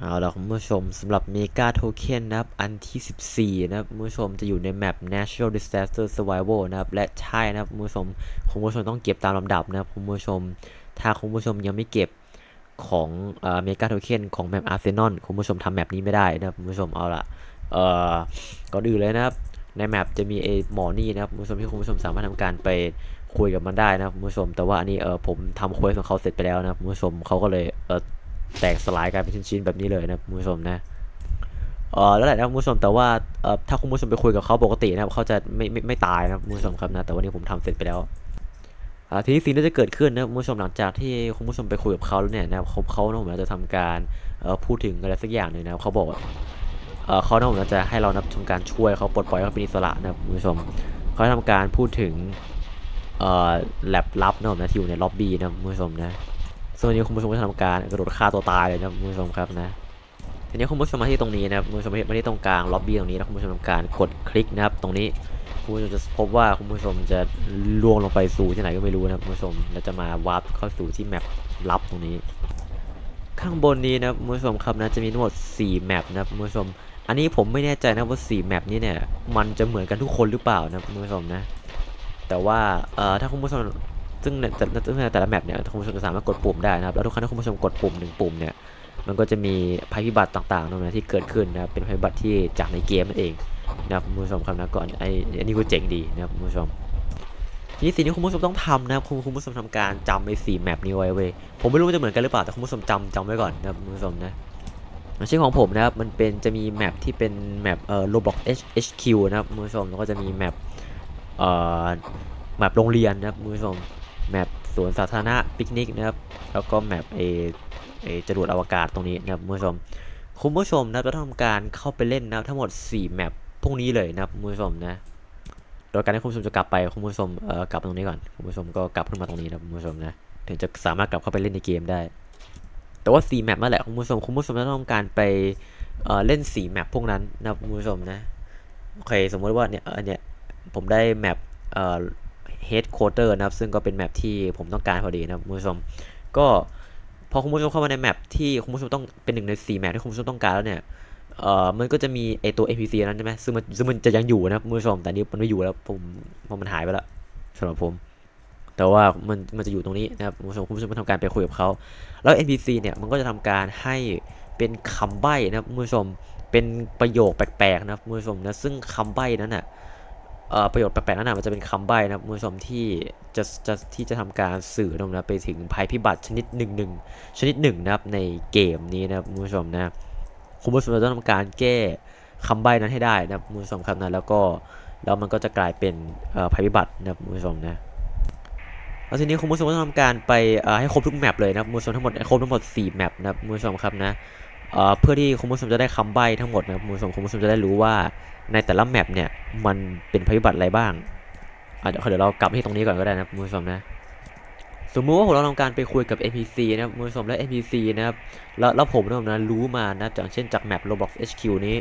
เอาละคุณผู้ชมสำหรับ Mega Token นะครับ อันที่ 14 นะครับคุณผู้ชมจะอยู่ในแมป Natural Disaster Survival นะครับ และใช่นะครับคุณผู้ชมคุณผู้ชมต้องเก็บตามลำดับนะครับคุณผู้ชม ถ้าคุณผู้ชมยังไม่เก็บของเอ่อ Mega Token ของแมป Arsenal คุณผู้ชมทำแมปนี้ไม่ได้นะครับคุณผู้ชมเอาละเอ่อก่อนอื่นเลยนะครับ ในแมปจะมีไอหมอนี่นะครับคุณผู้ชมที่คุณผู้ชมสามารถทำการไปคุยกับมันได้นะครับคุณผู้ชม แต่ว่าอันนี้เออผมทำควสของเขาเสร็จไปแล้วนะครับคุณผู้ชมเขาก็เลยเออ แตกสลายกลายเป็นชิ้นๆแบบนี้เลยนะคุณผู้ชมนะเออแล้วแหละนะคุณผู้ชมแต่ว่าเอ่อถ้าคุณผู้ชมไปคุยกับเขาปกตินะครับเขาจะไม่ไม่ไม่ตายนะคุณผู้ชมครับนะแต่วันนี้ผมทำเสร็จไปแล้วอ่าทีนี้สิ่งที่จะเกิดขึ้นนะคุณผู้ชมหลังจากที่คุณผู้ชมไปคุยกับเขาแล้วเนี่ยนะครับเขาเขานะผมจะทำการเอ่อพูดถึงอะไรสักอย่างหนึ่งนะเขาบอกว่าเอ่อเขานะผมจะให้เรานะทำการช่วยเขาปลดปล่อยเขาเป็นอิสระนะคุณผู้ชมเขาทำการพูดถึงเอ่อแลบลับนะผมนะที่อยู่ในล็อบบี้นะคุณผู้ชมนะ ส่วนนี้คุณผู้ชมก็ทำการกระโดดฆ่าตัวตายเลยนะคุณผู้ชมครับนะทีนี้คุณผู้ชมมาที่ตรงนี้นะครับคุณผู้ชมมาที่ตรงกลางล็อบบี้ตรงนี้นะคุณผู้ชมทำการกดคลิกนะครับ ตรงนี้คุณผู้ชมจะพบว่าคุณผู้ชมจะล่วงลงไปสู่ที่ไหนก็ไม่รู้นะครับคุณผู้ชมแล้วจะมาวาร์ปเข้าสู่ที่แมปลับตรงนี้ ข้างบนนี้นะคุณผู้ชมครับนะจะมีทั้งหมด 4 แมปนะครับคุณผู้ชม อันนี้ผมไม่แน่ใจนะว่า 4 แมปนี้เนี่ยมันจะเหมือนกันทุกคนหรือเปล่านะคุณผู้ชมนะแต่ว่าเอ่อถ้าคุณผู้ชม ซึ่งแต่แต่ละแมปเนี่ยคุณผู้ชมจะสามารถกดปุ่มได้นะครับแล้วทุกครั้งที่คุณผู้ชมกดปุ่มหนึ่งปุ่มเนี่ยมันก็จะมีภัยพิบัติต่างๆนะที่เกิดขึ้นนะครับเป็นภัยพิบัติที่จากในเกมนั่นเองนะครับคุณผู้ชมครับนะก่อนไอ้อันนี้ก็เจ๋งดีนะครับคุณผู้ชมทีนี้สิ่งที่คุณผู้ชมต้องทำนะครับคุณคุณผู้ชมทำการจำไอ้สี่แมปนี้ไว้เว้ยผมไม่รู้จะเหมือนกันหรือเปล่าแต่คุณผู้ชมจำจำไว้ก่อนนะครับคุณผู้ชมนะอย่างเช่นของผมนะครับมันเป็นจะมีแมปที่เป็นแมปเอ่อ Roblox HQ นะครับคุณผู้ชมแล้วก็จะมีแมปเอ่อแมปโรงเรียนนะครับคุณผู้ชม แมปสวนสาธารณะปิกนิกนะครับ แล้วก็แมปเอเอจรวดอวกาศตรงนี้นะครับคุณผู้ชมคุณผู้ชมนะจะทำการเข้าไปเล่นนะครับทั้งหมด 4 แมปพวกนี้เลยนะครับคุณผู้ชมนะโดยการที่คุณผู้ชมจะกลับไปคุณผู้ชมเอ่อกลับตรงนี้ก่อนคุณผู้ชมก็กลับขึ้นมาตรงนี้นะคุณผู้ชมนะถึงจะสามารถกลับเข้าไปเล่นในเกมได้ แต่ว่า 4 แมปนั่นแหละคุณผู้ชมคุณผู้ชมจะต้องการไปเอ่อเล่น 4 แมปพวกนั้นนะคุณผู้ชมนะโอเคสมมติว่าเนี่ยเออเนี่ยผมได้แมปเอ่อ head quarter นะครับ ซึ่งก็เป็นแมปที่ผมต้องการพอดีนะคุณผู้ชม ก็พอคุณผู้ชมเข้ามาในแมปที่คุณผู้ชมต้องเป็นหนึ่งใน4แมปที่คุณผู้ชมต้องการแล้วเนี่ยเอ่อมันก็จะมีไอตัว NPC นั้นใช่ไหมซึ่งมันซึ่งมันจะยังอยู่นะคุณผู้ชม แต่นี้มันไม่อยู่แล้วผมเพราะมันหายไปแล้วสำหรับผม แต่ว่ามันมันจะอยู่ตรงนี้นะครับคุณผู้ชมคุณผู้ชมก็ทำการไปคุยกับเขาแล้ว NPC เนี่ยมันก็จะทำการให้เป็นคำใบ้นะครับคุณผู้ชมเป็นประโยคแปลกๆนะคุณผู้ชมนะซึ่งคำใบ้นั้นน่ะ ประโยชน์แปลกๆนั่นนะมันจะเป็นคำใบ้นะคุณผู้ชมที่จะจะที่จะทำการสื่อนะไปถึงภัยพิบัติชนิดหนึ่งหนึ่งชนิดหนึ่งนะครับในเกมนี้นะครับคุณผู้ชมนะคุณผู้ชมจะต้องทำการแก้คำใบ้นั้นให้ได้นะครับคุณผู้ชมครับนะแล้วก็แล้วมันก็จะกลายเป็นภัยพิบัตินะครับคุณผู้ชมนะแล้วทีนี้คุณผู้ชมก็ต้องทำการไปให้ครบทุกแมปเลยนะคุณผู้ชมทั้งหมดให้ครบทั้งหมด4แมปนะคุณผู้ชมครับนะ เพื่อที่คุณผู้ชมจะได้คำใบ้ทั้งหมดนะครับคุณผู้ชมคุณผู้ชมจะได้รู้ว่าในแต่ละแมปเนี่ยมันเป็นภัยพิบัติอะไรบ้างเดี๋ยวเดี๋ยวเรากลับที่ตรงนี้ก่อนก็ได้นะคุณผู้ชมนะสมมุติว่าผมเราทำการไปคุยกับ NPC นะครับคุณผู้ชมและ NPC นะครับแล้วแล้วผมนะครับนะรู้มานะจากเช่นจากแมป Roblox HQ นี้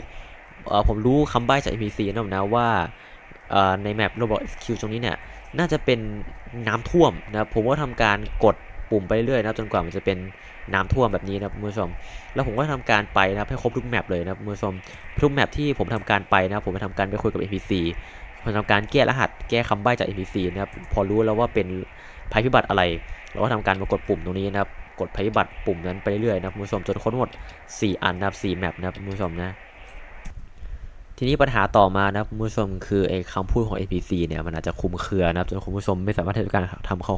ผมรู้คำใบ้จาก NPC นะครับนะว่าเอ่อในแมป Roblox HQ ตรงนี้เนี่ยน่าจะเป็นน้ำท่วมนะผมก็ทำการกด ปุ่มไปเรื่อยนะครับจนกว่ามันจะเป็นน้ำท่วมแบบนี้นะครับคุณผู้ชม แล้วผมก็ทำการไปนะครับให้ครบทุกแมปเลยนะครับคุณผู้ชมทุกแมปที่ผมทำการไปนะครับผมไปทำการไปคุยกับ NPC ผมทำการแก้รหัสแก้คำใบ้จาก NPC นะครับพอรู้แล้วว่าเป็นภัยพิบัติอะไร เราก็ทำการมากดปุ่มตรงนี้นะครับกดภัยพิบัติปุ่มนั้นไปเรื่อยๆนะคุณผู้ชมจนค้นหมด 4 อันนะครับ4แมปนะครับคุณผู้ชมนะ ทีนี้ปัญหาต่อมานะคุณผู้ชมคือไอ้คำพูดของ NPC เนี่ยมันอาจจะคุมเครือนะครับจนคุณผู้ชมไม่สามารถที่จะการทำเขา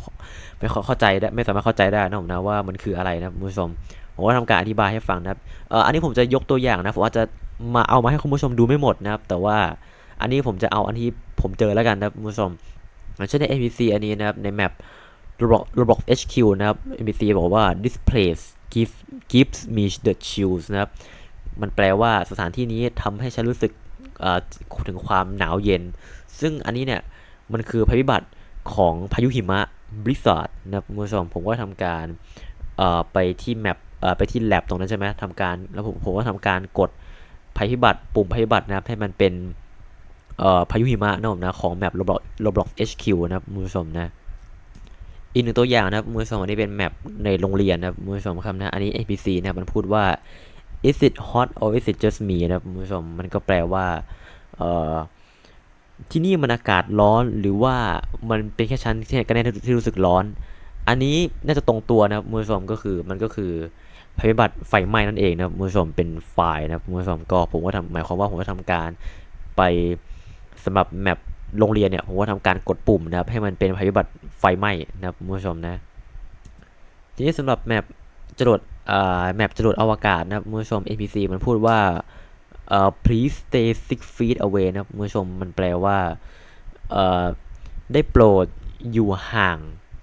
ไม่เข้าใจได้ไม่สามารถเข้าใจได้นะผมนะว่ามันคืออะไรนะคุณผู้ชมผมก็ทำการอธิบายให้ฟังนะครับเอ่ออันนี้ผมจะยกตัวอย่างนะผมอาจจะมาเอามาให้คุณผู้ชมดูไม่หมดนะครับ แต่ว่าอันนี้ผมจะเอาอันที่ผมเจอแล้วกันนะครับคุณผู้ชมเช่นใน NPC อันนี้นะครับในแมป Roblox Roblox HQ นะครับ NPC บอกว่า this place gives gives me the chills นะครับมันแปลว่าสถานที่นี้ทำให้ฉันรู้สึก ถึงความหนาวเย็น ซึ่งอันนี้เนี่ยมันคือภัยพิบัติของพายุหิมะ Blizzard นะครับคุณผู้ชมผมก็ทำการไปที่แมปไปที่แลบตรงนั้นใช่ไหมทำการแล้วผมผมก็ทำการกดภัยพิบัติปุ่มภัยพิบัตินะครับให้มันเป็นพายุหิมะนะผมนะของแมป Roblox Roblox HQ นะครับคุณผู้ชมนะอีกหนึ่งตัวอย่างนะครับคุณผู้ชมอันนี้เป็นแมปในโรงเรียนนะครับคุณผู้ชมครับนะอันนี้ NPC นะมันพูดว่า is it hot or is it just me นะครับคุณผู้ชม มันก็แปลว่า เอ่อ ที่นี่มันอากาศร้อนหรือว่ามันเป็นแค่ฉันที่กันแน่ที่ที่รู้สึกร้อน อันนี้น่าจะตรงตัวนะครับคุณผู้ชมก็คือมันก็คือภัยพิบัติไฟไหม้นั่นเองนะครับคุณผู้ชมเป็นไฟนะครับคุณผู้ชมก็ผมก็ทำหมายความว่าผมก็ทำการไปสำหรับแมปโรงเรียนเนี่ยผมก็ทำการกดปุ่มนะครับ ให้มันเป็นภัยพิบัติไฟไหม้นะครับคุณผู้ชมนะทีนี้สำหรับแมปจรวด แมปจรวดอวกาศนะครับคุณผู้ชม NPC มันพูดว่า please stay six feet away นะครับคุณผู้ชมมันแปลว่าได้โปรดอยู่ห่าง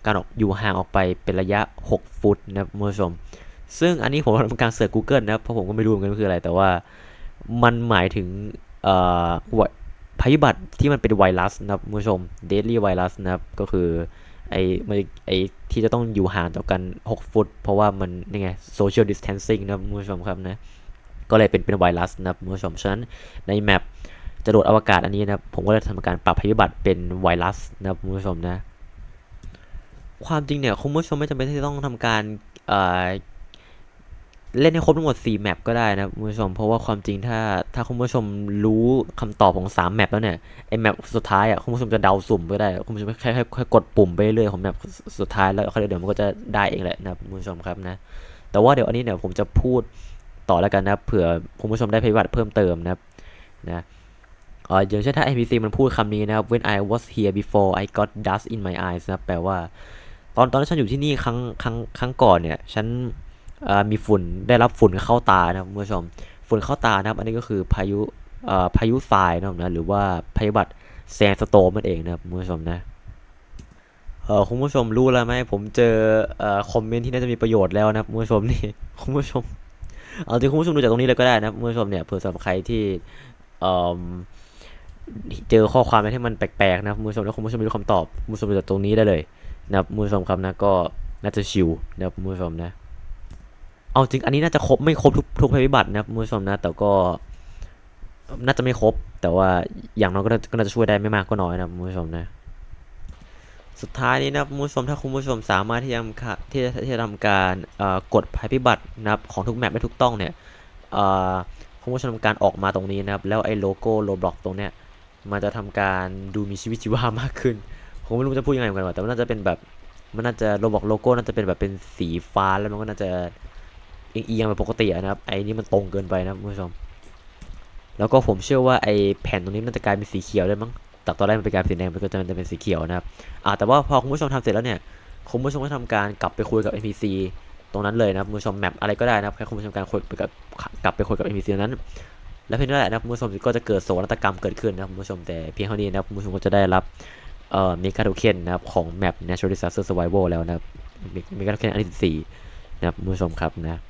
การออกอยู่ห่างออกไปเป็นระยะ 6 ฟุตนะครับคุณผู้ชม ซึ่งอันนี้ผมทำการเสิร์ช Google นะครับเพราะผมก็ไม่รู้เหมือนกันคืออะไร แต่ว่ามันหมายถึงภัยพิบัติที่มันเป็นไวรัสนะครับคุณผู้ชม deadly virus นะครับก็คือ ไอมันไอที่จะต้องอยู่ห่างต่อกัน 6 ฟุต เพราะว่ามันนี่ไง social distancing นะคุณผู้ชมครับนะ ก็เลยเป็นเป็นไวรัสนะคุณผู้ชมฉะนั้นในแมปจรวดอวกาศอันนี้นะผมก็เลยทำการปรับภัยพิบัติเป็นไวรัสนะคุณผู้ชมนะ ความจริงเนี่ยคุณผู้ชมไม่จำเป็นที่จะต้องทำการ เล่นให้ครบทั้งหมด 4 แมปก็ได้นะคุณผู้ชม เพราะว่าความจริงถ้าถ้าคุณผู้ชมรู้คำตอบของ 3 แมปแล้วเนี่ยไอแมปสุดท้ายอะคุณผู้ชมจะเดาสุ่มก็ได้ คุณผู้ชมแค่แค่กดปุ่มไปเรื่อยของแมปสุดท้ายแล้วเขาเดี๋ยวมันก็จะได้เองแหละนะคุณผู้ชมครับนะ แต่ว่าเดี๋ยวอันนี้เนี่ยผมจะพูดต่อแล้วกันนะเผื่อคุณผู้ชมได้พิบัติเพิ่มเติมนะนะเอออย่างเช่นถ้า NPC มันพูดคำนี้นะครับ when I was here before I got dust in my eyes นะแปลว่า ตอนตอนที่ฉันอยู่ที่นี่ครั้งครั้งครั้งก่อนเนี่ย ฉัน มีฝุ่นได้รับฝุ่นเข้าตานะครับคุณผู้ชมฝุ่นเข้าตานะครับ อันนี้ก็คือพายุพายุทรายนะครับนะหรือว่าภัยพิบัติแซนสโตมนั่นเองนะครับคุณผู้ชมนะเออคุณผู้ชมรู้แล้วไหมผมเจออคอมเมนต์ที่น่าจะมีประโยชน์แล้วนะครับคุณผู้ชมนี่คุณผู้ชมเอาจริงคุณผู้ชมดูจากตรงนี้เลยก็ได้นะครับคุณผู้ชมเนี่ยเผื่อสำหรับใครที่เจอข้อความอะไรที่มันแปลกๆนะครับคุณผู้ชมแล้วคุณผู้ชมไม่รู้คำตอบคุณผู้ชมดูจากตรงนี้ได้เลยนะครับคุณผู้ชมครับนะก็น่าจะชิวนะครับคุณผู้ชมนะ เอาจริงอันนี้น่าจะครบไม่ครบทุกทุกภัยพิบัตินะครับคุณผู้ชมนะ แต่ก็น่าจะไม่ครบ แต่ว่าอย่างน้อยก็น่าจะช่วยได้ไม่มากก็น้อยนะคุณผู้ชมนะ สุดท้ายนี้นะคุณผู้ชมถ้าคุณผู้ชมสามารถที่จะที่จะที่จะทำการกดภัยพิบัตินะครับของทุกแมปได้ถูกต้องเนี่ยเอ่อคุณผู้ชมทำการออกมาตรงนี้นะครับ แล้วไอ้โลโก้โลบล็อกตรงเนี้ยมันจะทำการดูมีชีวิตชีวามากขึ้นผมไม่รู้จะพูดยังไงเหมือนกันว่ะแต่ว่าน่าจะเป็นแบบมันน่าจะโลบล็อกโลโก้น่าจะเป็นแบบเป็นสีฟ้าแล้วมันก็น่าจะ เอียงๆไปปกติอะนะครับ ไอ้นี่มันตรงเกินไปนะคุณผู้ชม แล้วก็ผมเชื่อว่าไอ้แผ่นตรงนี้มันจะกลายเป็นสีเขียวได้มั้งจากตอนแรกมันเป็นกลายเป็นสีแดงมันก็จะจะเป็นสีเขียวนะครับอ่าแต่ว่าพอคุณผู้ชมทำเสร็จแล้วเนี่ยคุณผู้ชมก็ทำการกลับไปคุยกับ NPC ตรงนั้นเลยนะครับคุณผู้ชมแมปอะไรก็ได้นะครับแค่คุณผู้ชมการคุยไปกับกลับไปคุยกับ NPC นั้น แล้วเพียงนั้นแหละนะคุณผู้ชมก็จะเกิดโศกนาฏกรรมเกิดขึ้นนะครับคุณผู้ชมแต่เพียงเท่านี้นะคุณผู้ชมก็จะได้รับเอ่อเมกาโทเค็นนะครับของแมป Natural Disaster Survival แล้วนะครับเมกาโทเคนอันที่14นะครับคุณผู้ชมครับนะ